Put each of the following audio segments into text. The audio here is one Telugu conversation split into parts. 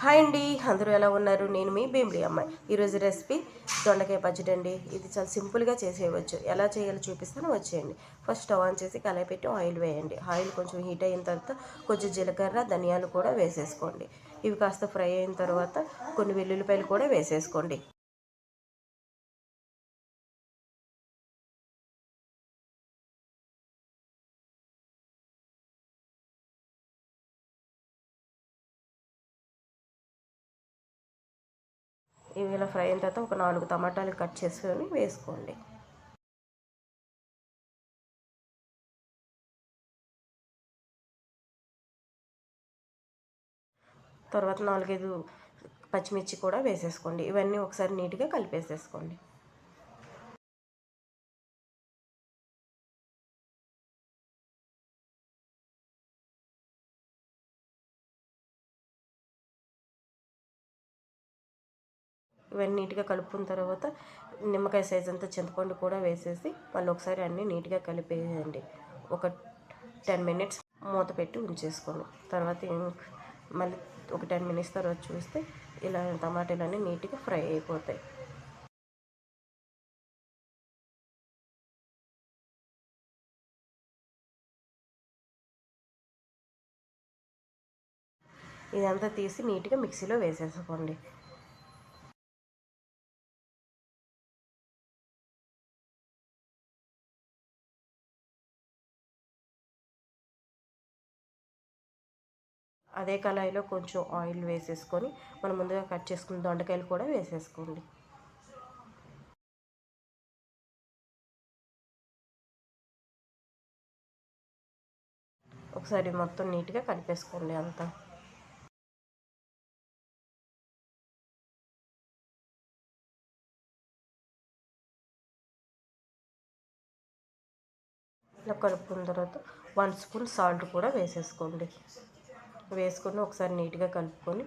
హాయ్ అండి అందరూ ఎలా ఉన్నారు? నేను మీ భీమిడి అమ్మాయి. ఈరోజు రెసిపీ దొండకాయ పచ్చడి అండి. ఇది చాలా సింపుల్గా చేసేయవచ్చు. ఎలా చేయాలో చూపిస్తాను వచ్చేయండి. ఫస్ట్ స్టవ్ ఆన్ చేసి కళాయి పెట్టి ఆయిల్ వేయండి. ఆయిల్ కొంచెం హీట్ అయిన తర్వాత కొంచెం జీలకర్ర ధనియాలు కూడా వేసేసుకోండి. ఇవి కాస్త ఫ్రై అయిన తర్వాత కొన్ని వెల్లుల్లిపాయలు కూడా వేసేసుకోండి. ఇవి ఇలా ఫ్రై అయిన తర్వాత ఒక నాలుగు టమాటాలు కట్ చేసుకొని వేసుకోండి. తర్వాత నాలుగైదు పచ్చిమిర్చి కూడా వేసేసుకోండి. ఇవన్నీ ఒకసారి నీట్గా కలిపేసేసుకోండి. ఇవన్నీ నీట్గా కలుపుకున్న తర్వాత నిమ్మకాయ సైజ్ అంతా చింతపండు కూడా వేసేసి మళ్ళీ ఒకసారి అన్నీ నీట్గా కలిపేయండి. ఒక టెన్ మినిట్స్ మూత పెట్టి ఉంచేసుకోండి. తర్వాత మళ్ళీ ఒక టెన్ మినిట్స్ తర్వాత చూస్తే ఇలా టమాటాలన్నీ నీట్గా ఫ్రై అయిపోతాయి. ఇదంతా తీసి నీట్గా మిక్సీలో వేసేసుకోండి. అదే కళాయిలో కొంచెం ఆయిల్ వేసేసుకొని మనం ముందుగా కట్ చేసుకున్న దొండకాయలు కూడా వేసేసుకోండి. ఒకసారి మొత్తం నీట్గా కలిపేసుకోండి అంతా. ఇలా కలుపుకున్న తర్వాత వన్ స్పూన్ సాల్ట్ కూడా వేసేసుకోండి. వేసుకొని ఒకసారి నీట్గా కలుపుకొని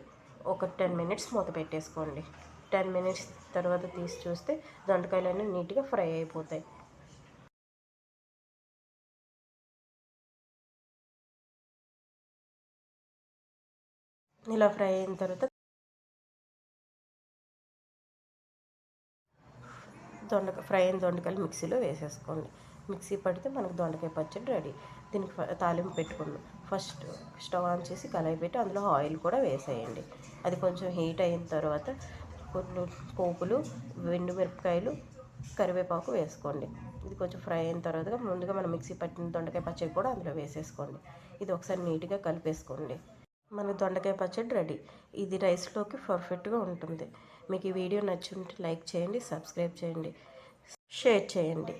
ఒక టెన్ మినిట్స్ మూత పెట్టేసుకోండి. టెన్ మినిట్స్ తర్వాత తీసి చూస్తే దొండకాయలన్నీ నీట్గా ఫ్రై అయిపోతాయి. ఇలా ఫ్రై అయిన తర్వాత దొండకాయ ఫ్రై అయిన దొండకాయలు మిక్సీలో వేసేసుకోండి. మిక్సీ పడితే మనకు దొండకాయ పచ్చడి రెడీ. దీనికి తాలింపు పెట్టుకుందాం ఫస్ట్ స్టవ్ ఆన్ చేసి కళాయి పెట్టి అందులో ఆయిల్ కూడా వేసేయండి. అది కొంచెం హీట్ అయిన తర్వాత కొన్ని పోపులు వెండు మిరపకాయలు కరివేపాకు వేసుకోండి. ఇది కొంచెం ఫ్రై అయిన తర్వాత ముందుగా మనం మిక్సీ పట్టిన దొండకాయ పచ్చడి కూడా అందులో వేసేసుకోండి. ఇది ఒకసారి నీట్గా కలిపేసుకోండి. మన దొండకాయ పచ్చడి రెడీ. ఇది రైస్లోకి పర్ఫెక్ట్గా ఉంటుంది. మీకు ఈ వీడియో నచ్చుంటే లైక్ చేయండి సబ్స్క్రైబ్ చేయండి షేర్ చేయండి.